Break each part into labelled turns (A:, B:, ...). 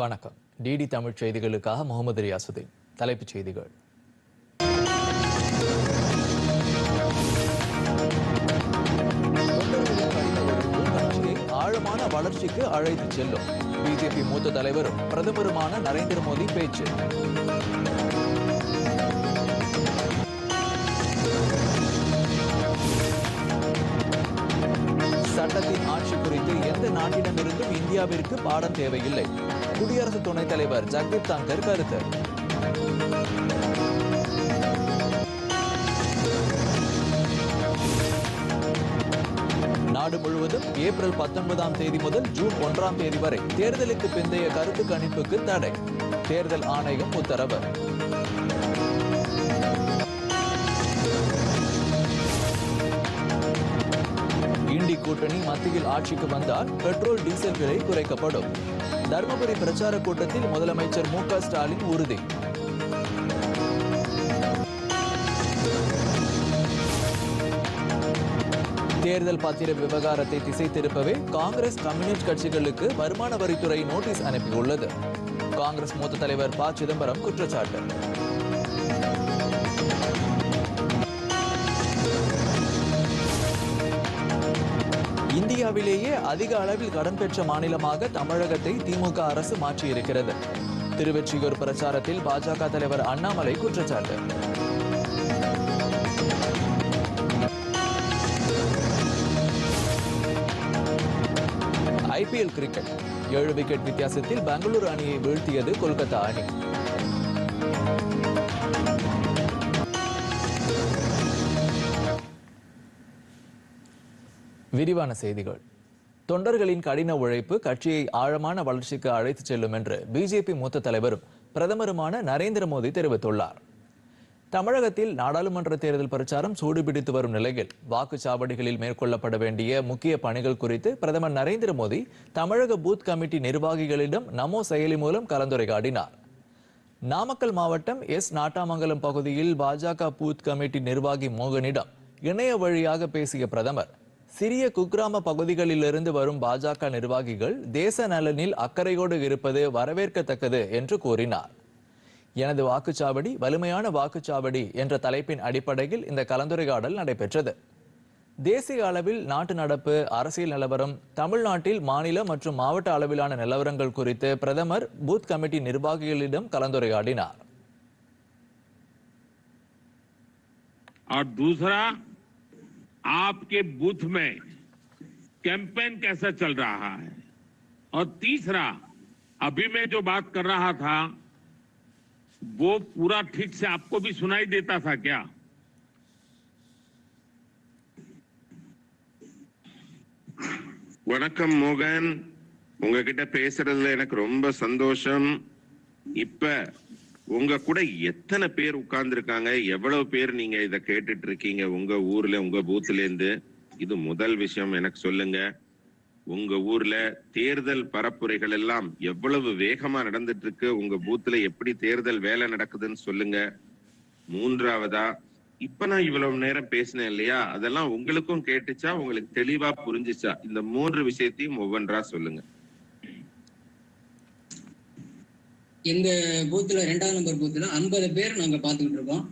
A: வணக்கம் டிடி தமிழ் செய்திகளுக்காக முகமது ரியாசுதீன் தலைப்புச் செய்திகள் ஆழமான வளர்ச்சிக்கு அழைத்து செல்லும் பிஜேபி மூத்த தலைவரும் பிரதமருமான நரேந்திர மோடி பேச்சு சட்டத்தின் ஆட்சி குறித்து எந்த நாட்டிடமிருந்தும் இந்தியாவிற்கு பாடம் தேவையில்லை குடியரசு துணைத் தலைவர் ஜக்தீப் தாங்கர் கருத்து நாடு முழுவதும் ஏப்ரல் பத்தொன்பதாம் தேதி முதல் ஜூன் ஒன்றாம் தேதி வரை தேர்தலுக்கு பிந்தைய கருத்து கணிப்புக்கு தடை தேர்தல் ஆணையம் உத்தரவு இண்டி கூட்டணி மத்தியில் ஆட்சிக்கு வந்தால் பெட்ரோல் டீசல் விலை குறைக்கப்படும் தருமபுரி பிரச்சார கூட்டத்தில் முதலமைச்சர் மு ஸ்டாலின் உறுதி தேர்தல் பத்திர விவகாரத்தை திசை திருப்பவே காங்கிரஸ் கம்யூனிஸ்ட் கட்சிகளுக்கு வருமான வரித்துறை நோட்டீஸ் அனுப்பியுள்ளது காங்கிரஸ் மூத்த தலைவர் ப சிதம்பரம் குற்றச்சாட்டு இந்தியாவிலேயே அதிக அளவில் கடன் பெற்ற மாநிலமாக தமிழகத்தை திமுக அரசு மாற்றியிருக்கிறது திருவெற்றியூர் பிரச்சாரத்தில் பாஜக தலைவர் அண்ணாமலை குற்றச்சாட்டு ஐபிஎல் கிரிக்கெட் ஏழு விக்கெட் வித்தியாசத்தில் பெங்களூரு அணியை வீழ்த்தியது கொல்கத்தா அணி விரிவான செய்திகள் தொண்டர்களின் கடின உழைப்பு கட்சியை ஆழமான வளர்ச்சிக்கு அழைத்துச் செல்லும் என்று பிஜேபி மூத்த தலைவரும் பிரதமருமான நரேந்திர மோடி தெரிவித்துள்ளார் தமிழகத்தில் நாடாளுமன்ற தேர்தல் பிரச்சாரம் சூடுபிடித்து வரும் நிலையில் வாக்குச்சாவடிகளில் மேற்கொள்ளப்பட வேண்டிய முக்கிய பணிகள் குறித்து பிரதமர் நரேந்திர மோடி தமிழக பூத் கமிட்டி நிர்வாகிகளிடம் நமோ செயலி மூலம் கலந்துரையாடினார் நாமக்கல் மாவட்டம் எஸ் நாட்டாமங்கலம் பகுதியில் பாஜக பூத் கமிட்டி நிர்வாகி மோகனிடம் இணைய வழியாக பேசிய பிரதமர் சிறிய குக்கிராம பகுதிகளிலிருந்து வரும் பாஜக நிர்வாகிகள் தேச நலனில் அக்கறையோடு இருப்பது வரவேற்கத்தக்கது என்று கூறினார் எனது வாக்குச்சாவடி வலிமையான வாக்குச்சாவடி என்ற தலைப்பின் அடிப்படையில் இந்த கலந்துரையாடல் நடைபெற்றது தேசிய அளவில் நாட்டு நடப்பு அரசியல் நிலவரம் தமிழ்நாட்டில் மாநில மற்றும் மாவட்ட அளவிலான நிலவரங்கள் குறித்து பிரதமர் பூத் கமிட்டி நிர்வாகிகளிடம் கலந்துரையாடினார்
B: आपके बूथ में कैंपेन कैसा चल रहा है और तीसरा अभी मैं जो बात कर रहा था वो पूरा ठीक से आपको भी सुनाई देता था क्या வணக்கம் மோகன் உங்ககிட்ட பேசுறதுல எனக்கு ரொம்ப சந்தோஷம் இப்ப உங்க கூட எத்தனை பேர் உட்கார்ந்துருக்காங்க எவ்வளவு பேர் நீங்க இதை கேட்டுட்டு இருக்கீங்க உங்க ஊர்ல உங்க பூத்துல இருந்து இது முதல் விஷயம் எனக்கு சொல்லுங்க உங்க ஊர்ல தேர்தல் பரப்புரைகள் எல்லாம் எவ்வளவு வேகமா நடந்துட்டு இருக்கு உங்க பூத்துல எப்படி தேர்தல் வேலை நடக்குதுன்னு சொல்லுங்க மூன்றாவதா இப்ப நான் இவ்வளவு நேரம் பேசினேன் இல்லையா அதெல்லாம் உங்களுக்கும் கேட்டுச்சா உங்களுக்கு தெளிவா புரிஞ்சுச்சா இந்த மூன்று விஷயத்தையும் ஒவ்வொன்றா சொல்லுங்க
C: எங்க பூத்துல ரெண்டாவது நம்பர் பூத்துல ஐம்பது பேர் நாங்க பாத்துக்கிட்டு இருக்கோம்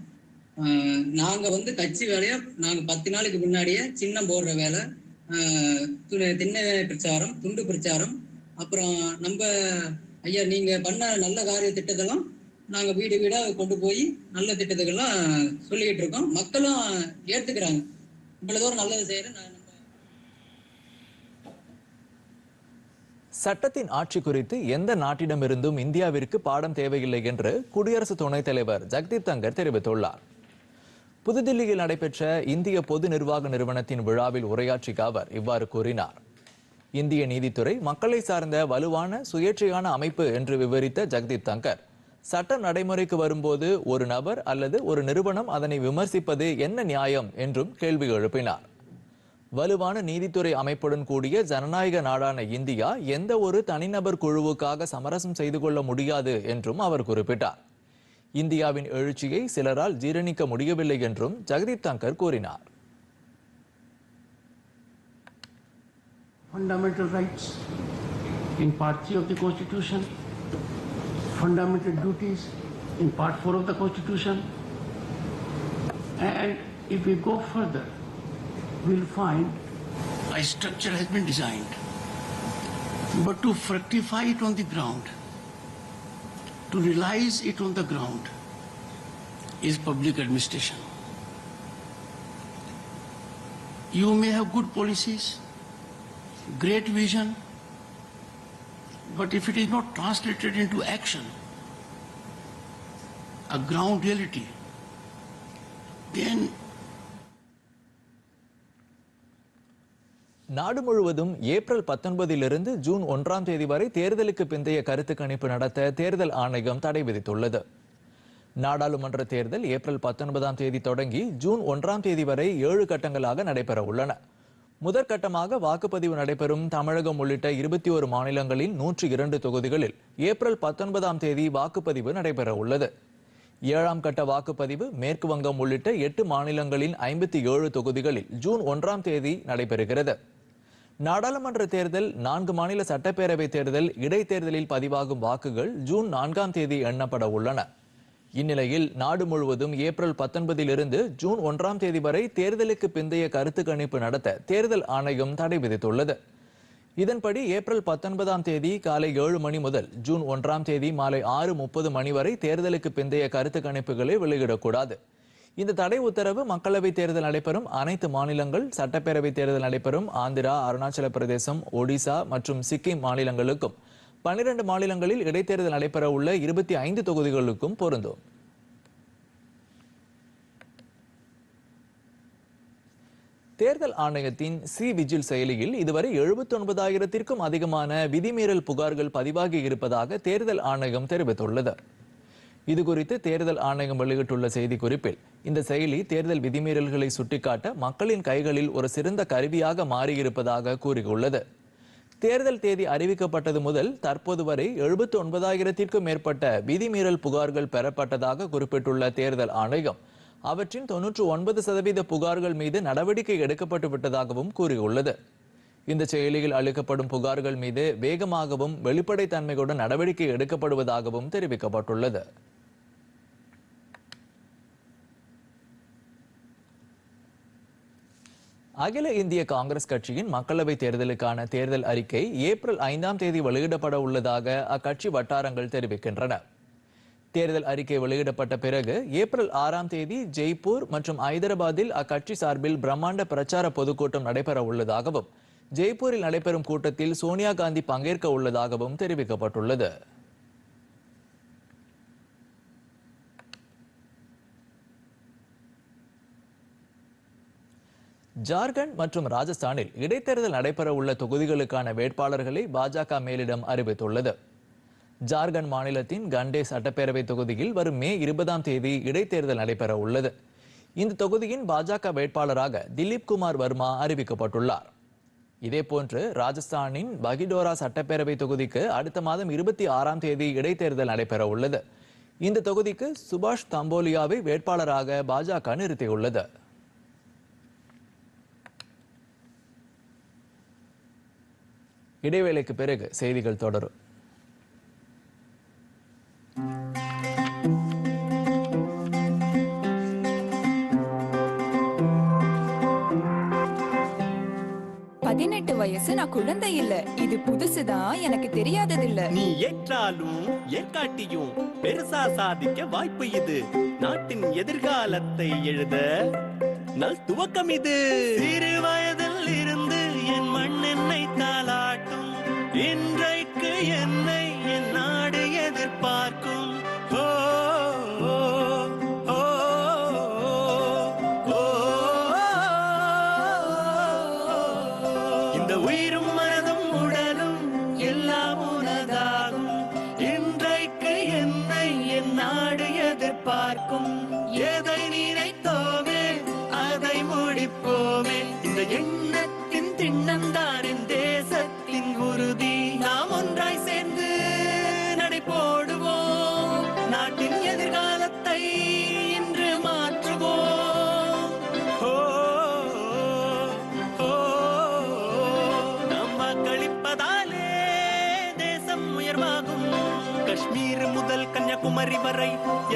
C: நாங்க வந்து கட்சி வேலையை நாங்க பத்து நாளுக்கு முன்னாடியே சின்னம் போடுற வேலை திண்ண பிரச்சாரம் துண்டு பிரச்சாரம் அப்புறம் நம்ம ஐயா நீங்க பண்ண நல்ல காரிய திட்டத்தெல்லாம் நாங்க வீடு வீடா கொண்டு போய் நல்ல திட்டத்துக்கெல்லாம் சொல்லிக்கிட்டு இருக்கோம் மக்களும் ஏத்துக்கிறாங்க இவ்வளவு தூரம் நல்லது செய்யறேன்
A: சட்டத்தின் ஆட்சி குறித்து எந்த நாட்டிடமிருந்தும் இந்தியாவிற்கு பாடம் தேவையில்லை என்று குடியரசு துணைத் தலைவர் ஜக்தீப் தங்கர் தெரிவித்துள்ளார் புதுதில்லியில் நடைபெற்ற இந்திய பொது நிர்வாக நிறுவனத்தின் விழாவில் உரையாற்றிய அவர் இவ்வாறு கூறினார் இந்திய நீதித்துறை மக்களை சார்ந்த வலுவான சுயேட்சையான அமைப்பு என்று விவரித்த ஜக்தீப் தங்கர் சட்ட நடைமுறைக்கு வரும்போது ஒரு நபர் அல்லது ஒரு நிறுவனம் அதனை விமர்சிப்பது என்ன நியாயம் என்றும் கேள்வி எழுப்பினார் வலுவான நீதித்துறை அமைப்புடன் கூடிய ஜனநாயக நாடான இந்தியா எந்த ஒரு தனிநபர் குழுவுக்காக சமரசம் செய்து கொள்ள முடியாது என்றும் அவர் குறிப்பிட்டார் இந்தியாவின் எழுச்சியை சிலரால் ஜீரணிக்க முடியவில்லை என்றும் ஜெகதீப் தங்கர் கூறினார்
D: in part 4 of the constitution and if we go further will find a structure has been designed. But to fructify it on the ground, to realize it on the ground, is public administration. You may have good policies, great vision, but if it is not translated into action, a ground reality, then
A: நாடு முழுவதும் April பத்தொன்பதிலிருந்து June ஒன்றாம் தேதி வரை தேர்தலுக்கு பிந்தைய கருத்து கணிப்பு நடத்த தேர்தல் ஆணையம் தடை விதித்துள்ளது நாடாளுமன்ற தேர்தல் ஏப்ரல் பத்தொன்பதாம் தேதி தொடங்கி ஜூன் ஒன்றாம் தேதி வரை ஏழு கட்டங்களாக நடைபெற உள்ளன முதற்கட்டமாக வாக்குப்பதிவு நடைபெறும் தமிழகம் உள்ளிட்ட இருபத்தி ஒரு மாநிலங்களின் நூற்றி இரண்டு தொகுதிகளில் ஏப்ரல் பத்தொன்பதாம் தேதி வாக்குப்பதிவு நடைபெற உள்ளது ஏழாம் கட்ட வாக்குப்பதிவு மேற்கு வங்கம் உள்ளிட்ட எட்டு மாநிலங்களின் ஐம்பத்தி ஏழு தொகுதிகளில் ஜூன் ஒன்றாம் தேதி நடைபெறுகிறது நாடாளுமன்ற தேர்தல் நான்கு மாநில சட்டப்பேரவை தேர்தல் இடைத்தேர்தலில் பதிவாகும் வாக்குகள் ஜூன் நான்காம் தேதி எண்ணப்பட உள்ளன இந்நிலையில் நாடு முழுவதும் ஏப்ரல் பத்தொன்பதிலிருந்து ஜூன் ஒன்றாம் தேதி வரை தேர்தலுக்கு பிந்தைய கருத்து கணிப்பு நடத்த தேர்தல் ஆணையம் தடை விதித்துள்ளது இதன்படி ஏப்ரல் பத்தொன்பதாம் தேதி காலை ஏழு மணி முதல் ஜூன் ஒன்றாம் தேதி மாலை ஆறு முப்பது மணி வரை தேர்தலுக்கு பிந்தைய கருத்து கணிப்புகளை வெளியிடக்கூடாது இந்த தடை உத்தரவு மக்களவை தேர்தல் நடைபெறும் அனைத்து மாநிலங்கள் சட்டப்பேரவை தேர்தல் நடைபெறும் ஆந்திரா அருணாச்சல பிரதேசம் ஒடிசா மற்றும் சிக்கிம் மாநிலங்களுக்கும் பன்னிரண்டு மாநிலங்களில் இடைத்தேர்தல் நடைபெற உள்ள இருபத்தி ஐந்து தொகுதிகளுக்கும் பொருந்தும் தேர்தல் ஆணையத்தின் சி விஜில் செயலியில் இதுவரை எழுபத்தி ஒன்பதாயிரத்திற்கும் அதிகமான விதிமீறல் புகார்கள் பதிவாகி இருப்பதாக தேர்தல் ஆணையம் தெரிவித்துள்ளது இது குறித்து தேர்தல் ஆணையம் வெளியிட்டுள்ள செய்தி குறிப்பில் இந்த செயலி தேர்தல் விதிமீறல்களை சுட்டிக்காட்ட மக்களின் கைகளில் ஒரு சிறந்த கருவியாக மாறியிருப்பதாக கூறியுள்ளது தேர்தல் தேதி அறிவிக்கப்பட்டது முதல் தற்போது வரை எழுபத்தி ஒன்பதாயிரத்திற்கும் மேற்பட்ட விதிமீறல் புகார்கள் பெறப்பட்டதாக குறிப்பிட்டுள்ள தேர்தல் ஆணையம் அவற்றின் தொன்னூற்று ஒன்பது சதவீத புகார்கள் மீது நடவடிக்கை எடுக்கப்பட்டு விட்டதாகவும் கூறியுள்ளது இந்த செயலியில் அளிக்கப்படும் புகார்கள் மீது வேகமாகவும் வெளிப்படைத்தன்மையுடன் நடவடிக்கை எடுக்கப்படுவதாகவும் தெரிவிக்கப்பட்டுள்ளது அகில இந்திய காங்கிரஸ் கட்சியின் மக்களவை தேர்தலுக்கான தேர்தல் அறிக்கை ஏப்ரல் ஐந்தாம் தேதி வெளியிடப்பட உள்ளதாக அக்கட்சி வட்டாரங்கள் தெரிவிக்கின்றன தேர்தல் அறிக்கை வெளியிடப்பட்ட பிறகு ஏப்ரல் ஆறாம் தேதி ஜெய்ப்பூர் மற்றும் ஐதராபாத்தில் அக்கட்சி சார்பில் பிரம்மாண்ட பிரச்சார பொதுக்கூட்டம் நடைபெற உள்ளதாகவும் ஜெய்ப்பூரில் நடைபெறும் கூட்டத்தில் சோனியா காந்தி பங்கேற்க உள்ளதாகவும் தெரிவிக்கப்பட்டுள்ளது ஜார்க்கண்ட் மற்றும் ராஜஸ்தானில் இடைத்தேர்தல் நடைபெற உள்ள தொகுதிகளுக்கான வேட்பாளர்களை பாஜக மேலிடம் அறிவித்துள்ளது ஜார்க்கண்ட் மாநிலத்தின் கண்டே சட்டப்பேரவை தொகுதியில் வரும் மே இருபதாம் தேதி இடைத்தேர்தல் நடைபெற உள்ளது இந்த தொகுதியின் பாஜக வேட்பாளராக திலீப் குமார் வர்மா அறிவிக்கப்பட்டுள்ளார் இதேபோன்று ராஜஸ்தானின் பகிடோரா சட்டப்பேரவை தொகுதிக்கு அடுத்த மாதம் இருபத்தி ஆறாம் தேதி இடைத்தேர்தல் நடைபெற உள்ளது இந்த தொகுதிக்கு சுபாஷ் தாம்போலியாவை வேட்பாளராக பாஜக நிறுத்தியுள்ளது இடைவேளைக்கு பிறகு செய்திகள் தொடரும்
E: பதினெட்டு வயசு நான் குழந்தை இல்ல இது புதுசுதான் எனக்கு தெரியாதது இல்ல
F: நீ ஏற்றாலும் ஏற்காட்டியும் பெருசா சாதிக்க வாய்ப்பு இது நாட்டின் எதிர்காலத்தை எழுத நல் துவக்கம் இது
G: சிறுவய வரிவரை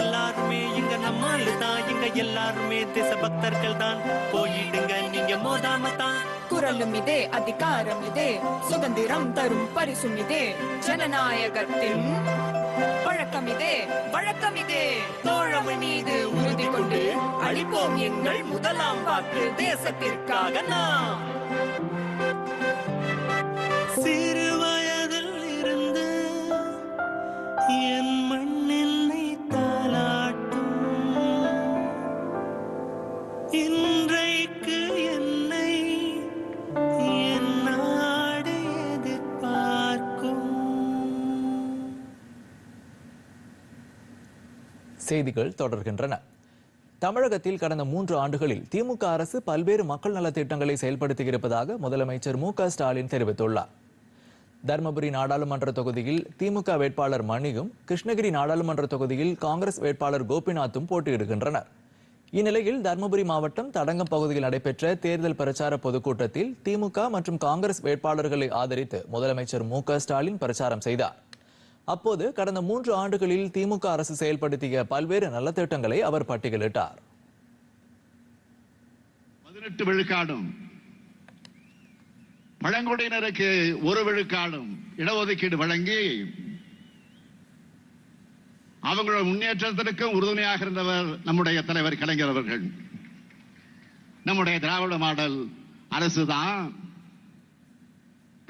G: எல்லாருமே இங்க நம்மாலு தான் இங்க எல்லாருமே பக்தர்கள் தான் போயிடுங்க நீங்க மோதாம தான் குரலும் இதே அதிகாரம் இதே சுதந்திரம் தரும் பரிசும் இதே ஜனநாயகத்தின் பழக்கம் இதே வழக்கம் இதே தோழமை மீது உறுதி கொண்டு அளிப்போம் எங்கள் முதலாம் வாக்கு தேசத்திற்காக நாம்
A: செய்திகள் தொடர்கின்றன தமிழகத்தில் கடந்த மூன்று ஆண்டுகளில் திமுக அரசு பல்வேறு மக்கள் நலத்திட்டங்களை செயல்படுத்தியிருப்பதாக முதலமைச்சர் மு ஸ்டாலின் தெரிவித்துள்ளார் தருமபுரி நாடாளுமன்ற தொகுதியில் திமுக வேட்பாளர் மணியும் கிருஷ்ணகிரி நாடாளுமன்ற தொகுதியில் காங்கிரஸ் வேட்பாளர் கோபிநாத்தும் போட்டியிடுகின்றனர் இந்நிலையில் தருமபுரி மாவட்டம் தடங்கம் பகுதியில் நடைபெற்ற தேர்தல் பிரச்சார பொதுக்கூட்டத்தில் திமுக மற்றும் காங்கிரஸ் வேட்பாளர்களை ஆதரித்து முதலமைச்சர் மு ஸ்டாலின் பிரச்சாரம் செய்தார் அப்போது கடந்த மூன்று ஆண்டுகளில் திமுக அரசு செயல்படுத்திய பல்வேறு நலத்திட்டங்களை அவர் பட்டியலிட்டார்
H: பதினெட்டு விழுக்காடும் பழங்குடியினருக்கு ஒரு விழுக்காடும் இடஒதுக்கீடு வழங்கி அவங்களோட முன்னேற்றத்திற்கும் உறுதுணையாக இருந்தவர் நம்முடைய தலைவர் கலைஞர் அவர்கள் நம்முடைய திராவிட மாடல் அரசு தான்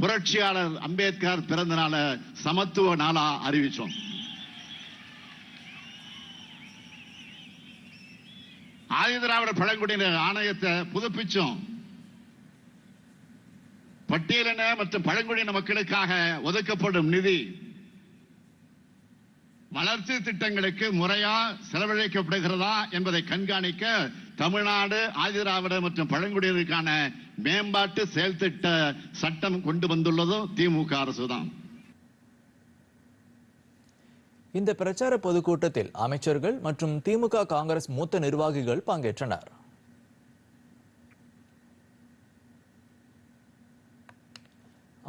H: புரட்சியாளர் அம்பேத்கர் பிறந்த நாளை சமத்துவ நாளா அறிவிச்சோம் ஆதிதிராவிட பழங்குடியினர் ஆணையத்தை புதுப்பிச்சோம் பட்டியலின மற்றும் பழங்குடியின மக்களுக்காக ஒதுக்கப்படும் நிதி வளர்ச்சி திட்டங்களுக்கு முறையா செலவழிக்கப்படுகிறதா என்பதை கண்காணிக்க தமிழ்நாடு ஆதிதிராவிட மற்றும் பழங்குடியினருக்கான மேம்பாட்டு செயல் திட்ட சட்டம் கொண்டு வந்துள்ளதும் திமுக அரசு தான்
A: இந்த பிரச்சார பொதுக்கூட்டத்தில் அமைச்சர்கள் மற்றும் திமுக காங்கிரஸ் மூத்த நிர்வாகிகள் பங்கேற்றனர்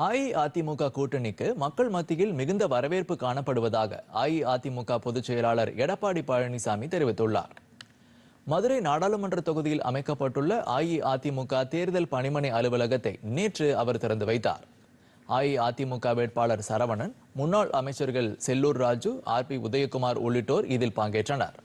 A: அஇஅதிமுக கூட்டணிக்கு மக்கள் மத்தியில் மிகுந்த வரவேற்பு காணப்படுவதாக அஇஅதிமுக பொதுச் செயலாளர் எடப்பாடி பழனிசாமி தெரிவித்துள்ளாா் மதுரை நாடாளுமன்ற தொகுதியில் அமைக்கப்பட்டுள்ள அஇஅதிமுக தேர்தல் பணிமனை அலுவலகத்தை நேற்று அவர் திறந்து வைத்தார் அஇஅதிமுக வேட்பாளர் சரவணன் முன்னாள் அமைச்சர்கள் செல்லூர் ராஜு ஆர் பி உதயகுமார் உள்ளிட்டோர் இதில் பங்கேற்றனர்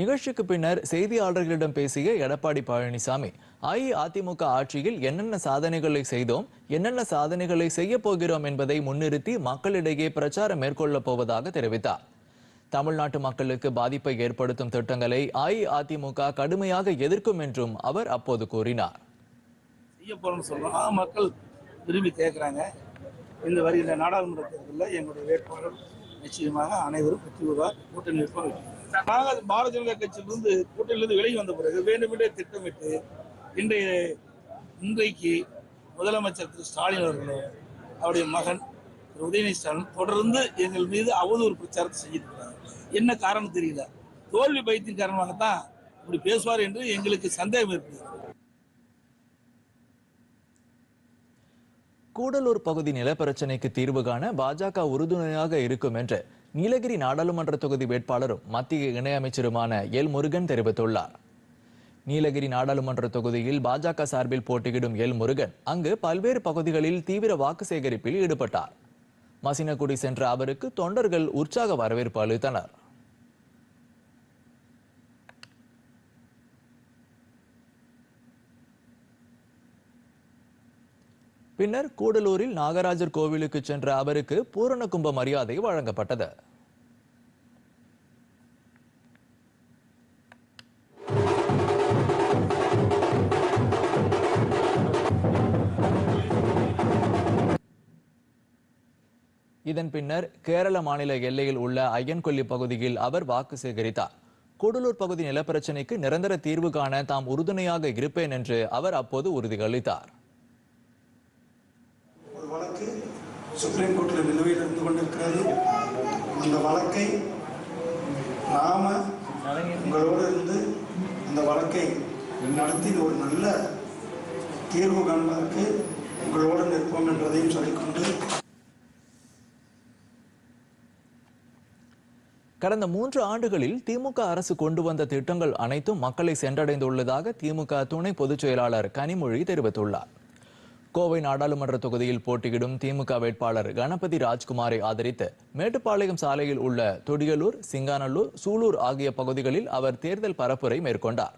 A: நிகழ்ச்சிக்கு பின்னர் செய்தியாளர்களிடம் பேசிய எடப்பாடி பழனிசாமி அஇஅதிமுக ஆட்சியில் என்னென்ன சாதனைகளை செய்தோம் என்னென்ன சாதனைகளை செய்ய போகிறோம் என்பதை முன்னிறுத்தி மக்களிடையே பிரச்சாரம் மேற்கொள்ளப் போவதாக தெரிவித்தார் தமிழ்நாட்டு மக்களுக்கு பாதிப்பை ஏற்படுத்தும் திட்டங்களை அஇஅதிமுக கடுமையாக எதிர்க்கும் என்றும் அவர் அப்போது கூறினார்
I: செய்ய போறோம்னு மக்கள் விரும்பி கேட்குறாங்க இந்த வருகிற நாடாளுமன்ற தேர்தலில் என்னுடைய வேட்பாளர் நிச்சயமாக அனைவரும் வெற்றி பெறுவார் கூட்டணி வேட்பாளர் நாங்கள் பாரதிய ஜனதா கட்சியிலிருந்து கூட்டணியிலிருந்து விலகி வந்த பிறகு வேண்டுமென்றே திட்டமிட்டு இன்றைய இன்றைக்கு முதலமைச்சர் திரு ஸ்டாலின் அவர்களும் அவருடைய மகன் திரு உதயநிதி ஸ்டாலின் தொடர்ந்து எங்கள் மீது அவதூறு பிரச்சாரத்தை செஞ்சிருக்கிறார் என்ன காரணம் தெரியல தோல்வி பயத்தின் காரணமாகத்தான் இப்படி பேசுவார் என்று எங்களுக்கு சந்தேகம் இருக்கிறது
A: கூடலூர் பகுதி நிலப்பிரச்சனைக்கு தீர்வு காண பாஜக உறுதுணையாக இருக்கும் என்று நீலகிரி நாடாளுமன்ற தொகுதி வேட்பாளரும் மத்திய இணையமைச்சருமான எல் முருகன் தெரிவித்துள்ளார் நீலகிரி நாடாளுமன்ற தொகுதியில் பாஜக சார்பில் போட்டியிடும் எல் முருகன் அங்கு பல்வேறு பகுதிகளில் தீவிர வாக்கு சேகரிப்பில் ஈடுபட்டார் மசினக்குடி சென்ற அவருக்கு தொண்டர்கள் உற்சாக வரவேற்பு அளித்தனர் பின்னர் கூடலூரில் நாகராஜர் கோவிலுக்கு சென்ற அவருக்கு பூரண கும்ப மரியாதை வழங்கப்பட்டது இதன் பின்னர் கேரள மாநில எல்லையில் உள்ள ஐயன்கொல்லி பகுதியில் அவர் வாக்கு சேகரித்தார் கூடலூர் பகுதி நிலப்பிரச்சினைக்கு நிரந்தர தீர்வு காண தாம் உறுதுணையாக இருப்பேன் என்று அவர் அப்போது உறுதியளித்தார்
J: சுப்ரீம் கோர்ட்டில் நிலுவையில் இருந்து கொண்டிருக்கிறது அந்த வழக்கை நாம உங்களோடு இருந்து அந்த வழக்கை நடத்தி ஒரு நல்ல தீர்வு காண்பதற்கு உங்களோடு நிற்போம் என்றதையும் சொல்லிக்கொண்டு
A: கடந்த மூன்று ஆண்டுகளில் திமுக அரசு கொண்டு வந்த திட்டங்கள் அனைத்தும் மக்களை சென்றடைந்துள்ளதாக திமுக துணை பொதுச் செயலாளர் கனிமொழி தெரிவித்துள்ளார் கோவை நாடாளுமன்ற தொகுதியில் போட்டியிடும் திமுக வேட்பாளர் கணபதி ராஜ்குமாரை ஆதரித்து மேட்டுப்பாளையம் சாலையில் உள்ள தொடியலூர் சிங்கானல்லூர் சூலூர் ஆகிய பகுதிகளில் அவர் தேர்தல் பரப்புரை மேற்கொண்டார்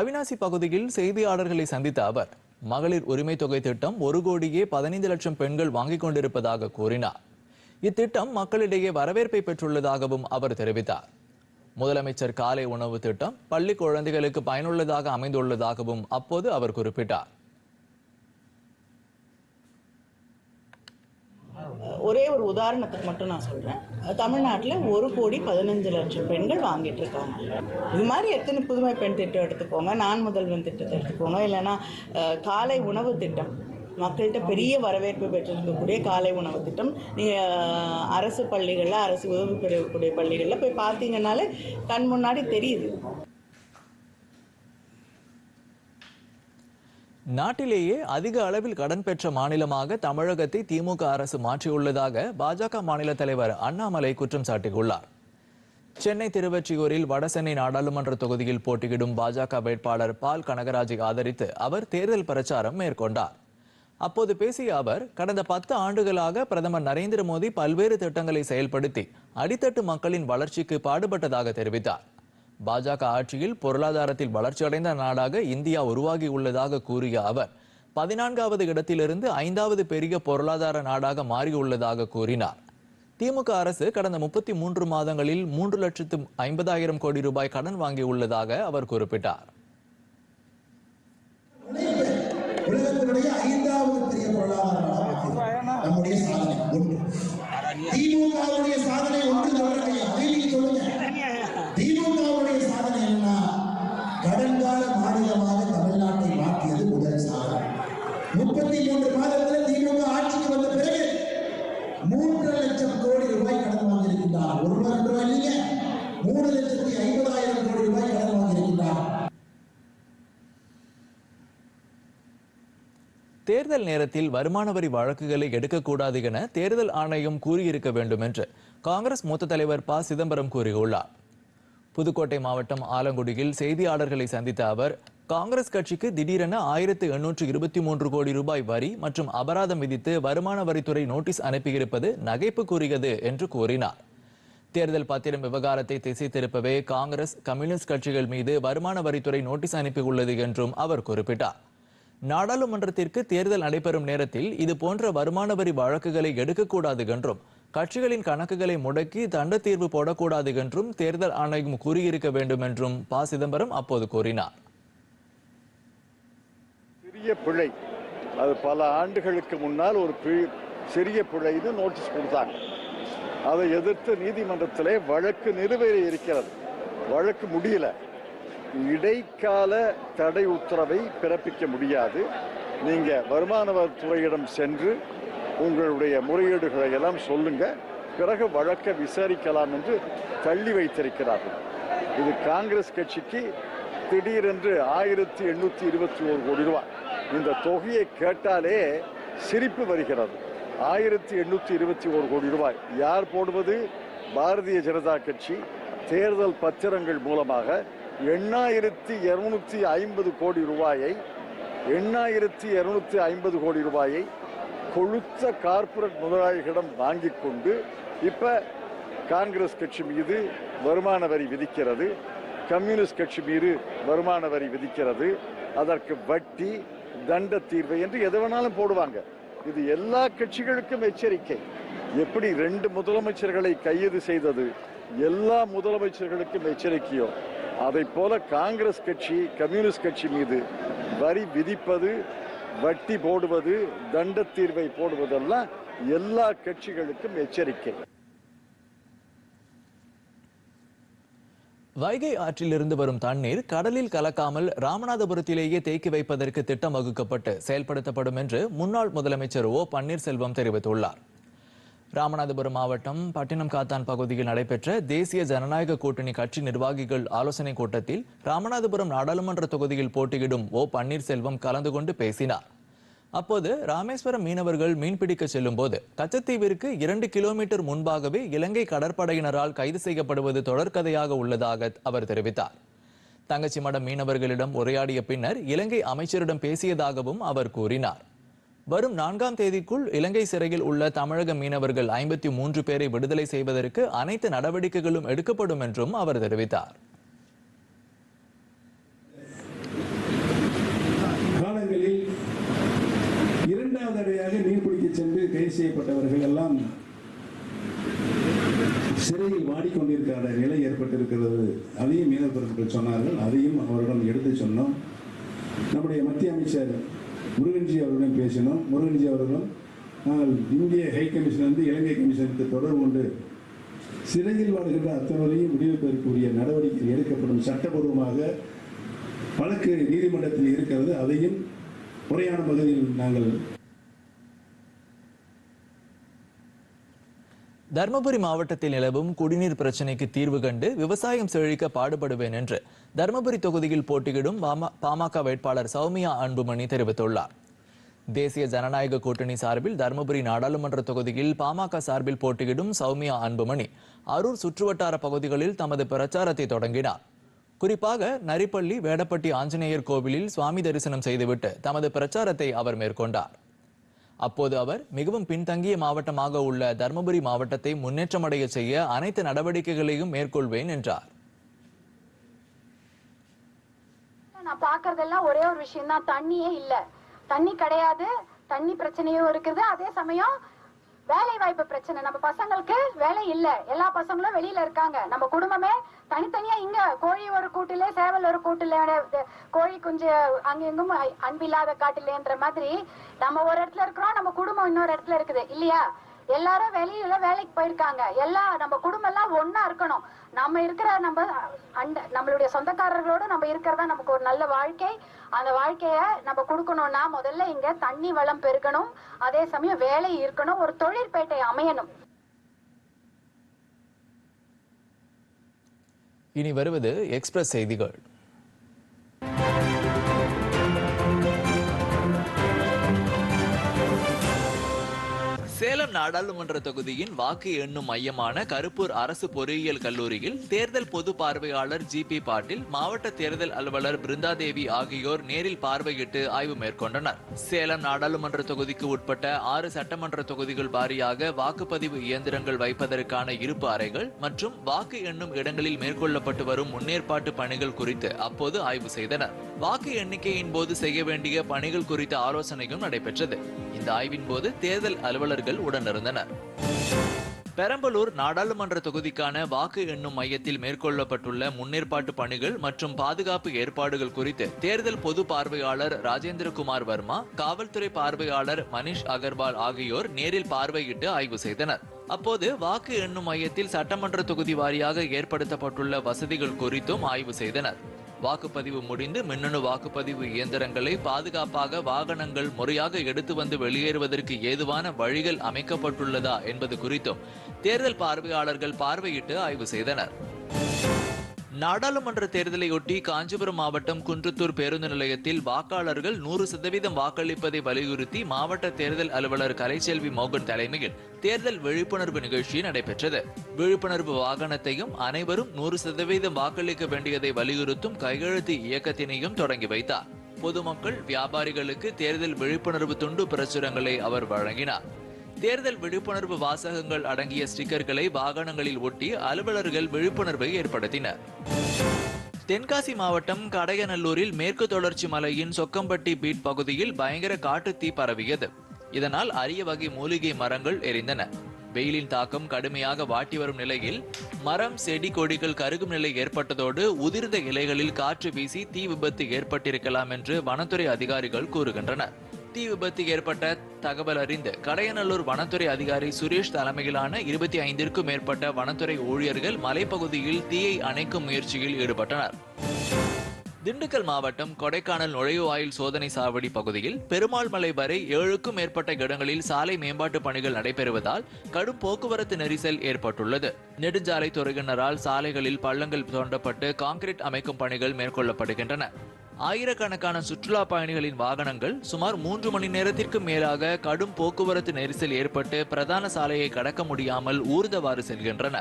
A: அவினாசி பகுதியில் செய்தியாளர்களை சந்தித்த அவர் மகளிர் உரிமை தொகை திட்டம் ஒரு கோடியே பதினைந்து லட்சம் பெண்கள் வாங்கிக் கொண்டிருப்பதாக கூறினார் இத்திட்டம் மக்களிடையே வரவேற்பை பெற்றுள்ளதாகவும் அவர் தெரிவித்தார் முதலமைச்சர் காலை உணவு திட்டம் பள்ளி குழந்தைகளுக்கு பயனுள்ளதாக அமைந்துள்ளதாகவும் அப்போது அவர் குறிப்பிட்டார்
K: ஒரே ஒரு உதாரணத்துக்கு மட்டும் நான் சொல்றேன் தமிழ்நாட்டில் ஒரு கோடி பதினஞ்சு லட்சம் பெண்கள் வாங்கிட்டு இருக்காங்க இது மாதிரி எத்தனை புதுமை பெண் திட்டம் எடுத்துக்கோங்க நான் முதல்வன் திட்டத்தை எடுத்துக்கோங்க இல்லைன்னா காலை உணவு திட்டம் மக்கள்கிட்ட பெரிய வரவேற்பு பெற்றிருக்கக்கூடிய காலை உணவு திட்டம் நீங்கள் அரசு பள்ளிகளில் அரசு உதவி பெறக்கூடிய பள்ளிகளில் போய் பார்த்தீங்கன்னாலே கண் முன்னாடி தெரியுது
A: நாட்டிலேயே அதிக அளவில் கடன் பெற்ற மாநிலமாக தமிழகத்தை திமுக அரசு மாற்றியுள்ளதாக பாஜக மாநில தலைவர் அண்ணாமலை குற்றம் சாட்டியுள்ளார் சென்னை திருவொற்றியூரில் வடசென்னை நாடாளுமன்ற தொகுதியில் போட்டியிடும் பாஜக வேட்பாளர் பால் கனகராஜை ஆதரித்து அவர் தேர்தல் பிரச்சாரம் மேற்கொண்டார் அப்போது பேசிய அவர் கடந்த பத்து ஆண்டுகளாக பிரதமர் நரேந்திர மோடி பல்வேறு திட்டங்களை செயல்படுத்தி அடித்தட்டு மக்களின் வளர்ச்சிக்கு பாடுபட்டதாக தெரிவித்தார் பாஜக ஆட்சியில் பொருளாதாரத்தில் வளர்ச்சியடைந்த நாடாக இந்தியா உருவாகியுள்ளதாக கூறிய அவர் பதினான்காவது இடத்திலிருந்து ஐந்தாவது பெரிய பொருளாதார நாடாக மாறியுள்ளதாக கூறினார் திமுக அரசு கடந்த முப்பத்தி மூன்று மாதங்களில் மூன்று லட்சத்து ஐம்பதாயிரம் கோடி ரூபாய் கடன் வாங்கியுள்ளதாக அவர் குறிப்பிட்டார்
L: தமிழகத்தினுடைய ஐந்தாவது பெரிய பொருளாதாரமாக நம்முடைய சாதனை ஒன்று திமுகவுடைய சாதனை ஒன்று தவறலையா அதை சொல்லுங்க திமுகவுடைய சாதனை என்ன கடன்கால மாநிலமாக தமிழ்நாட்டை மாற்றியது முதல் சாதனை முப்பத்தி மூன்று மாதத்தில் திமுக ஆட்சிக்கு வந்த பிறகு மூன்று லட்சம் கோடி ரூபாய் கடன் வாங்கியிருக்கின்றார் ஒரு ரூபாய் நீங்க மூணு லட்சத்தி ஐம்பதாயிரம்
A: தேர்தல் நேரத்தில் வருமான வரி வழக்குகளை எடுக்கக்கூடாது என தேர்தல் ஆணையம் கூறியிருக்க வேண்டும் என்று காங்கிரஸ் மூத்த தலைவர் ப சிதம்பரம் கூறியுள்ளார் புதுக்கோட்டை மாவட்டம் ஆலங்குடியில் செய்தியாளர்களை சந்தித்த அவர் காங்கிரஸ் கட்சிக்கு திடீரென ஆயிரத்து எண்ணூற்று இருபத்தி மூன்று கோடி ரூபாய் வரி மற்றும் அபராதம் விதித்து வருமான வரித்துறை நோட்டீஸ் அனுப்பியிருப்பது கூறியது என்று கூறினார் தேர்தல் பத்திரம் விவகாரத்தை திசை திருப்பவே காங்கிரஸ் கம்யூனிஸ்ட் கட்சிகள் மீது வருமான வரித்துறை நோட்டீஸ் அனுப்பியுள்ளது என்றும் அவர் குறிப்பிட்டார் நாடாளுமன்றத்திற்கு தேர்தல் நடைபெறும் நேரத்தில் போன்ற வருமான வரி வழக்குகளை எடுக்கக்கூடாது என்றும் கட்சிகளின் கணக்குகளை முடக்கி தண்ட தீர்வு போடக்கூடாது என்றும் தேர்தல் ஆணையம் கூறியிருக்க வேண்டும் என்றும் ப சிதம்பரம் அப்போது கூறினார்
M: சிறிய பிழை அது பல ஆண்டுகளுக்கு முன்னால் ஒரு சிறிய பிழைன்னு நோட்டீஸ் கொடுத்தாங்க அதை எதிர்த்து நீதிமன்றத்திலே வழக்கு நிறுவ இருக்கிறது வழக்கு முடியல இடைக்கால தடை உத்தரவை பிறப்பிக்க முடியாது நீங்கள் வருமான வரித்துறையிடம் சென்று உங்களுடைய முறையீடுகளை எல்லாம் சொல்லுங்க பிறகு வழக்கை விசாரிக்கலாம் என்று தள்ளி வைத்திருக்கிறார்கள் இது காங்கிரஸ் கட்சிக்கு திடீரென்று ஆயிரத்தி எண்ணூற்றி இருபத்தி ஒரு கோடி ரூபாய் இந்த தொகையை கேட்டாலே சிரிப்பு வருகிறது ஆயிரத்தி எண்ணூற்றி இருபத்தி ஒரு கோடி ரூபாய் யார் போடுவது பாரதிய ஜனதா கட்சி தேர்தல் பத்திரங்கள் மூலமாக எண்ணாயிரத்தி இரநூத்தி ஐம்பது கோடி ரூபாயை எண்ணாயிரத்தி இரநூத்தி ஐம்பது கோடி ரூபாயை கொழுத்த கார்ப்பரேட் முதலாளிகளிடம் வாங்கி கொண்டு இப்போ காங்கிரஸ் கட்சி மீது வருமான வரி விதிக்கிறது கம்யூனிஸ்ட் கட்சி மீது வருமான வரி விதிக்கிறது அதற்கு வட்டி தண்ட தீர்வு என்று எது வேணாலும் போடுவாங்க இது எல்லா கட்சிகளுக்கும் எச்சரிக்கை எப்படி ரெண்டு முதலமைச்சர்களை கைது செய்தது எல்லா முதலமைச்சர்களுக்கும் எச்சரிக்கையோ அதை போல காங்கிரஸ் கட்சி கம்யூனிஸ்ட் கட்சி மீது வரி விதிப்பது வட்டி போடுவது தண்ட தீர்வை போடுவதெல்லாம் எல்லா கட்சிகளுக்கும் எச்சரிக்கை
A: வைகை ஆற்றிலிருந்து வரும் தண்ணீர் கடலில் கலக்காமல் ராமநாதபுரத்திலேயே தேக்கி வைப்பதற்கு திட்டம் வகுக்கப்பட்டு செயல்படுத்தப்படும் என்று முன்னாள் முதலமைச்சர் ஓ பன்னீர்செல்வம் தெரிவித்துள்ளார் ராமநாதபுரம் மாவட்டம் பட்டினம் காத்தான் பகுதியில் நடைபெற்ற தேசிய ஜனநாயக கூட்டணி கட்சி நிர்வாகிகள் ஆலோசனைக் கூட்டத்தில் ராமநாதபுரம் நாடாளுமன்ற தொகுதியில் போட்டியிடும் ஓ பன்னீர்செல்வம் கலந்து கொண்டு பேசினார் அப்போது ராமேஸ்வரம் மீனவர்கள் மீன்பிடிக்க செல்லும் போது கச்சத்தீவிற்கு இரண்டு கிலோமீட்டர் முன்பாகவே இலங்கை கடற்படையினரால் கைது செய்யப்படுவது தொடர்கதையாக உள்ளதாக அவர் தெரிவித்தார் தங்கச்சி மட மீனவர்களிடம் உரையாடிய பின்னர் இலங்கை அமைச்சரிடம் பேசியதாகவும் அவர் கூறினார் வரும் நான்காம் தேதிக்குள் இலங்கை சிறையில் உள்ள தமிழக மீனவர்கள் ஐம்பத்தி மூன்று பேரை விடுதலை செய்வதற்கு அனைத்து நடவடிக்கைகளும் எடுக்கப்படும் என்றும் அவர் தெரிவித்தார்
N: இரண்டாவது மீன்பிடிக்க சென்று கைது செய்யப்பட்டவர்கள் எல்லாம் சிறையில் நிலை ஏற்பட்டிருக்கிறது அதையும் மீனவர்கள் சொன்னார்கள் அதையும் அவரிடம் எடுத்து சொன்னோம் நம்முடைய மத்திய அமைச்சர் முருகன்ஜி அவர்களிடம் பேசினோம் முருகன்ஜி அவர்களும் இந்திய ஹை கமிஷன் வந்து இலங்கை கமிஷனுக்கு தொடர்பு கொண்டு சிறையில் வாழ்கின்ற அத்தனையும் விடுவிப்பதற்குரிய நடவடிக்கை எடுக்கப்படும் சட்டபூர்வமாக வழக்கு நீதிமன்றத்தில் இருக்கிறது அதையும் முறையான பகுதியில் நாங்கள்
A: தர்மபுரி மாவட்டத்தில் நிலவும் குடிநீர் பிரச்சினைக்கு தீர்வு கண்டு விவசாயம் செழிக்க பாடுபடுவேன் என்று தர்மபுரி தொகுதியில் போட்டியிடும் பாமக வேட்பாளர் சௌமியா அன்புமணி தெரிவித்துள்ளார் தேசிய ஜனநாயக கூட்டணி சார்பில் தர்மபுரி நாடாளுமன்ற தொகுதியில் பாமக சார்பில் போட்டியிடும் சௌமியா அன்புமணி அரூர் சுற்றுவட்டார பகுதிகளில் தமது பிரச்சாரத்தை தொடங்கினார் குறிப்பாக நரிப்பள்ளி வேடப்பட்டி ஆஞ்சநேயர் கோவிலில் சுவாமி தரிசனம் செய்துவிட்டு தமது பிரச்சாரத்தை அவர் மேற்கொண்டார் அப்போது அவர் மிகவும் பின்தங்கிய மாவட்டமாக உள்ள தருமபுரி மாவட்டத்தை முன்னேற்றமடைய செய்ய அனைத்து நடவடிக்கைகளையும் மேற்கொள்வேன் என்றார்
O: நான் பாக்குறதெல்லாம் ஒரே ஒரு விஷயம் தான் தண்ணியே இல்ல தண்ணி கிடையாது தண்ணி பிரச்சனையும் இருக்குது அதே சமயம் வேலை வாய்ப்பு பிரச்சனை நம்ம பசங்களுக்கு வேலை இல்ல எல்லா பசங்களும் வெளியில இருக்காங்க நம்ம குடும்பமே தனித்தனியா இங்க கோழி ஒரு கூட்டிலே சேவல் ஒரு கூட்டில கோழி குஞ்சு அங்கெங்கும் அன்பில்லாத காட்டிலேன்ற மாதிரி நம்ம ஒரு இடத்துல இருக்கிறோம் நம்ம குடும்பம் இன்னொரு இடத்துல இருக்குது இல்லையா எல்லாரும் வெளியில வேலைக்கு போயிருக்காங்க எல்லா நம்ம குடும்பம் எல்லாம் ஒன்னா இருக்கணும் நம்ம இருக்கிற நம்ம அண்ட நம்மளுடைய சொந்தக்காரர்களோட நம்ம இருக்கிறதா நமக்கு ஒரு நல்ல வாழ்க்கை அந்த வாழ்க்கைய நம்ம கொடுக்கணும்னா முதல்ல இங்க தண்ணி வளம் பெருகணும் அதே சமயம் வேலை இருக்கணும் ஒரு தொழிற்பேட்டை அமையணும்
A: இனி வருவது எக்ஸ்பிரஸ் செய்திகள் சேலம் நாடாளுமன்ற தொகுதியின் வாக்கு எண்ணும் மையமான கருப்பூர் அரசு பொறியியல் கல்லூரியில் தேர்தல் பொது பார்வையாளர் ஜி பி பாட்டில் மாவட்ட தேர்தல் அலுவலர் பிருந்தாதேவி ஆகியோர் நேரில் பார்வையிட்டு ஆய்வு மேற்கொண்டனர் சேலம் நாடாளுமன்ற தொகுதிக்கு உட்பட்ட ஆறு சட்டமன்ற தொகுதிகள் வாரியாக வாக்குப்பதிவு இயந்திரங்கள் வைப்பதற்கான இருப்பு அறைகள் மற்றும் வாக்கு எண்ணும் இடங்களில் மேற்கொள்ளப்பட்டு வரும் முன்னேற்பாட்டு பணிகள் குறித்து அப்போது ஆய்வு செய்தனர் வாக்கு எண்ணிக்கையின் போது செய்ய வேண்டிய பணிகள் குறித்த ஆலோசனையும் நடைபெற்றது இந்த ஆய்வின் போது தேர்தல் அலுவலர்கள் உடனிருந்தனர் பெரம்பலூர் நாடாளுமன்ற தொகுதிக்கான வாக்கு எண்ணும் மையத்தில் மேற்கொள்ளப்பட்டுள்ள முன்னேற்பாட்டு பணிகள் மற்றும் பாதுகாப்பு ஏற்பாடுகள் குறித்து தேர்தல் பொது பார்வையாளர் ராஜேந்திரகுமார் வர்மா காவல்துறை பார்வையாளர் மனிஷ் அகர்வால் ஆகியோர் நேரில் பார்வையிட்டு ஆய்வு செய்தனர் அப்போது வாக்கு எண்ணும் மையத்தில் சட்டமன்ற தொகுதி வாரியாக ஏற்படுத்தப்பட்டுள்ள வசதிகள் குறித்தும் ஆய்வு செய்தனர் வாக்குப்பதிவு முடிந்து மின்னணு வாக்குப்பதிவு இயந்திரங்களை பாதுகாப்பாக வாகனங்கள் முறையாக எடுத்து வந்து வெளியேறுவதற்கு ஏதுவான வழிகள் அமைக்கப்பட்டுள்ளதா என்பது குறித்தும் தேர்தல் பார்வையாளர்கள் பார்வையிட்டு ஆய்வு செய்தனர் நாடாளுமன்ற தேர்தலையொட்டி காஞ்சிபுரம் மாவட்டம் குன்றத்தூர் பேருந்து நிலையத்தில் வாக்காளர்கள் நூறு சதவீதம் வாக்களிப்பதை வலியுறுத்தி மாவட்ட தேர்தல் அலுவலர் கலைச்செல்வி மோகன் தலைமையில் தேர்தல் விழிப்புணர்வு நிகழ்ச்சி நடைபெற்றது விழிப்புணர்வு வாகனத்தையும் அனைவரும் நூறு சதவீதம் வாக்களிக்க வேண்டியதை வலியுறுத்தும் கையெழுத்து இயக்கத்தினையும் தொடங்கி வைத்தார் பொதுமக்கள் வியாபாரிகளுக்கு தேர்தல் விழிப்புணர்வு துண்டு பிரசுரங்களை அவர் வழங்கினார் தேர்தல் விழிப்புணர்வு வாசகங்கள் அடங்கிய ஸ்டிக்கர்களை வாகனங்களில் ஒட்டி அலுவலர்கள் விழிப்புணர்வை ஏற்படுத்தினர் தென்காசி மாவட்டம் கடையநல்லூரில் மேற்கு தொடர்ச்சி மலையின் சொக்கம்பட்டி பீட் பகுதியில் பயங்கர காட்டுத்தீ பரவியது இதனால் அரிய வகை மூலிகை மரங்கள் எரிந்தன வெயிலின் தாக்கம் கடுமையாக வாட்டி வரும் நிலையில் மரம் செடி கொடிகள் கருகும் நிலை ஏற்பட்டதோடு உதிர்ந்த இலைகளில் காற்று வீசி தீ விபத்து ஏற்பட்டிருக்கலாம் என்று வனத்துறை அதிகாரிகள் கூறுகின்றனர் தீ விபத்து ஏற்பட்ட தகவல் அறிந்து கடையநல்லூர் வனத்துறை அதிகாரி சுரேஷ் தலைமையிலான இருபத்தி ஐந்திற்கும் மேற்பட்ட வனத்துறை ஊழியர்கள் மலைப்பகுதியில் தீயை அணைக்கும் முயற்சியில் ஈடுபட்டனர் திண்டுக்கல் மாவட்டம் கொடைக்கானல் நுழைவாயில் சோதனை சாவடி பகுதியில் பெருமாள் மலை வரை ஏழுக்கும் மேற்பட்ட இடங்களில் சாலை மேம்பாட்டு பணிகள் நடைபெறுவதால் கடும் போக்குவரத்து நெரிசல் ஏற்பட்டுள்ளது நெடுஞ்சாலை துறையினரால் சாலைகளில் பள்ளங்கள் தோண்டப்பட்டு கான்கிரீட் அமைக்கும் பணிகள் மேற்கொள்ளப்படுகின்றன ஆயிரக்கணக்கான சுற்றுலா பயணிகளின் வாகனங்கள் சுமார் மூன்று மணி நேரத்திற்கு மேலாக கடும் போக்குவரத்து நெரிசல் ஏற்பட்டு பிரதான சாலையை கடக்க முடியாமல் ஊர்தவாறு செல்கின்றன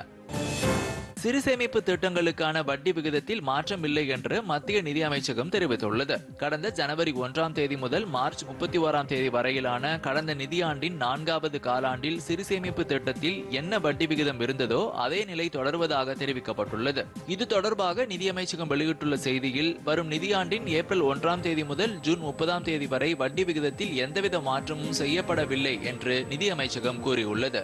A: சிறு சேமிப்பு திட்டங்களுக்கான வட்டி விகிதத்தில் மாற்றம் இல்லை என்று மத்திய நிதி அமைச்சகம் தெரிவித்துள்ளது கடந்த ஜனவரி ஒன்றாம் தேதி முதல் மார்ச் முப்பத்தி ஓராம் தேதி வரையிலான கடந்த நிதியாண்டின் நான்காவது காலாண்டில் சிறு சேமிப்பு திட்டத்தில் என்ன வட்டி விகிதம் இருந்ததோ அதே நிலை தொடர்வதாக தெரிவிக்கப்பட்டுள்ளது இது தொடர்பாக நிதியமைச்சகம் வெளியிட்டுள்ள செய்தியில் வரும் நிதியாண்டின் ஏப்ரல் ஒன்றாம் தேதி முதல் ஜூன் முப்பதாம் தேதி வரை வட்டி விகிதத்தில் எந்தவித மாற்றமும் செய்யப்படவில்லை என்று நிதியமைச்சகம் கூறியுள்ளது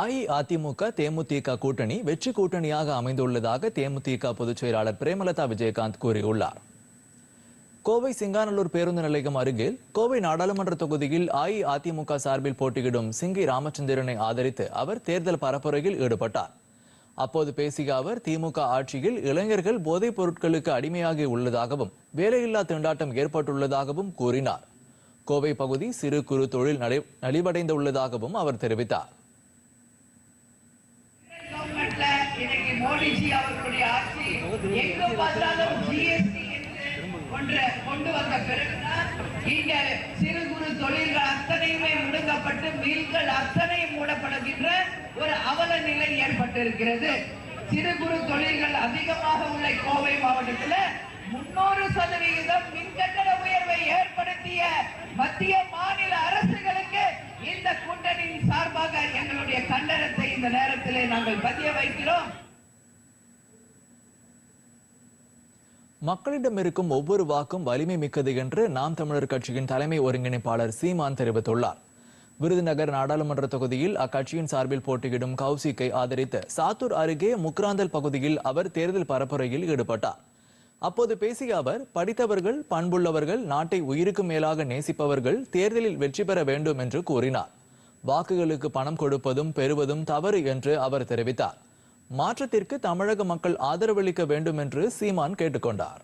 A: அஇஅதிமுக தேமுதிக கூட்டணி வெற்றி கூட்டணியாக அமைந்துள்ளதாக தேமுதிக பொதுச் செயலாளர் பிரேமலதா விஜயகாந்த் கூறியுள்ளார் கோவை சிங்காநல்லூர் பேருந்து நிலையம் அருகில் கோவை நாடாளுமன்ற தொகுதியில் அஇஅதிமுக சார்பில் போட்டியிடும் சிங்கி ராமச்சந்திரனை ஆதரித்து அவர் தேர்தல் பரப்புரையில் ஈடுபட்டார் அப்போது பேசிய அவர் திமுக ஆட்சியில் இளைஞர்கள் போதைப் பொருட்களுக்கு அடிமையாகி உள்ளதாகவும் வேலையில்லா திண்டாட்டம் ஏற்பட்டுள்ளதாகவும் கூறினார் கோவை பகுதி சிறு குறு தொழில் நலிவடைந்துள்ளதாகவும் அவர் தெரிவித்தார்
P: மோடிஜி அவர்களுடைய ஆட்சி எங்க பார்த்தாலும் ஜிஎஸ்டி ஒன்றை கொண்டு வந்த பிறகுதான் இங்க சிறு குறு தொழில்கள் அத்தனையுமே முடங்கப்பட்டு மீல்கள் அத்தனை மூடப்படுகின்ற ஒரு அவல நிலை ஏற்பட்டிருக்கிறது சிறு குறு தொழில்கள் அதிகமாக உள்ள கோவை மாவட்டத்தில் முன்னூறு சதவிகிதம் மின்கட்டண உயர்வை ஏற்படுத்திய மத்திய மாநில அரசுகளுக்கு இந்த கூட்டணியின் சார்பாக எங்களுடைய கண்டனத்தை இந்த நேரத்திலே நாங்கள் பதிய வைக்கிறோம்
A: மக்களிடம் இருக்கும் ஒவ்வொரு வாக்கும் வலிமை மிக்கது என்று நாம் தமிழர் கட்சியின் தலைமை ஒருங்கிணைப்பாளர் சீமான் தெரிவித்துள்ளார் விருதுநகர் நாடாளுமன்ற தொகுதியில் அக்கட்சியின் சார்பில் போட்டியிடும் கௌசிக்கை ஆதரித்து சாத்தூர் அருகே முக்ராந்தல் பகுதியில் அவர் தேர்தல் பரப்புரையில் ஈடுபட்டார் அப்போது பேசிய அவர் படித்தவர்கள் பண்புள்ளவர்கள் நாட்டை உயிருக்கு மேலாக நேசிப்பவர்கள் தேர்தலில் வெற்றி பெற வேண்டும் என்று கூறினார் வாக்குகளுக்கு பணம் கொடுப்பதும் பெறுவதும் தவறு என்று அவர் தெரிவித்தார் மாற்றத்திற்கு தமிழக மக்கள் ஆதரவளிக்க வேண்டும் என்று சீமான் கேட்டுக்கொண்டார்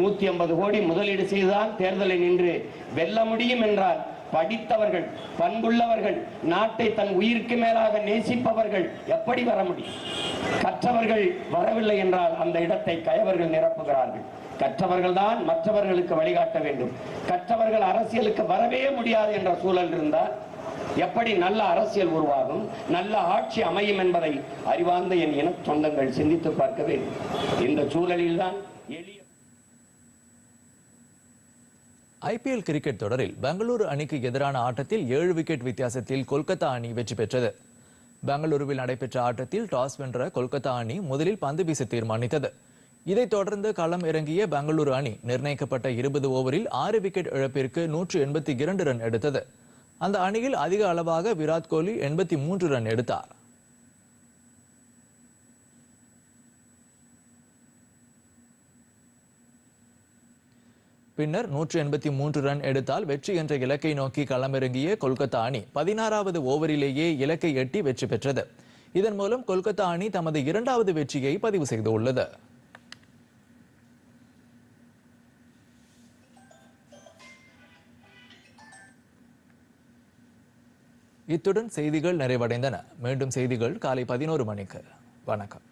Q: நூத்தி ஐம்பது கோடி முதலீடு செய்துதான் தேர்தலை நின்று வெல்ல முடியும் என்றார் படித்தவர்கள் பண்புள்ளவர்கள் நாட்டை தன் உயிருக்கு மேலாக நேசிப்பவர்கள் எப்படி வர முடியும் கற்றவர்கள் வரவில்லை என்றால் அந்த இடத்தை கயவர்கள் நிரப்புகிறார்கள் கற்றவர்கள் தான் மற்றவர்களுக்கு வழிகாட்ட வேண்டும் கற்றவர்கள் அரசியலுக்கு வரவே முடியாது என்ற சூழல் இருந்தால் எப்படி நல்ல அரசியல் உருவாகும் நல்ல ஆட்சி அமையும் என்பதை அறிவார்ந்த என் இன சொந்தங்கள் சிந்தித்து பார்க்க வேண்டும் இந்த சூழலில்தான் எளிய
A: ஐபிஎல் கிரிக்கெட் தொடரில் பெங்களூரு அணிக்கு எதிரான ஆட்டத்தில் ஏழு விக்கெட் வித்தியாசத்தில் கொல்கத்தா அணி வெற்றி பெற்றது பெங்களூருவில் நடைபெற்ற ஆட்டத்தில் டாஸ் வென்ற கொல்கத்தா அணி முதலில் பந்து வீச தீர்மானித்தது இதைத் தொடர்ந்து களம் இறங்கிய பெங்களூரு அணி நிர்ணயிக்கப்பட்ட இருபது ஓவரில் ஆறு விக்கெட் இழப்பிற்கு நூற்று எண்பத்தி இரண்டு ரன் எடுத்தது அந்த அணியில் அதிக அளவாக விராட் கோலி எண்பத்தி மூன்று ரன் எடுத்தார் பின்னர் நூற்று எண்பத்தி மூன்று ரன் எடுத்தால் வெற்றி என்ற இலக்கை நோக்கி களமிறங்கிய கொல்கத்தா அணி பதினாறாவது ஓவரிலேயே இலக்கை எட்டி வெற்றி பெற்றது இதன் மூலம் கொல்கத்தா அணி தமது இரண்டாவது வெற்றியை பதிவு செய்துள்ளது இத்துடன் செய்திகள் நிறைவடைந்தன மீண்டும் செய்திகள் காலை பதினோரு மணிக்கு வணக்கம்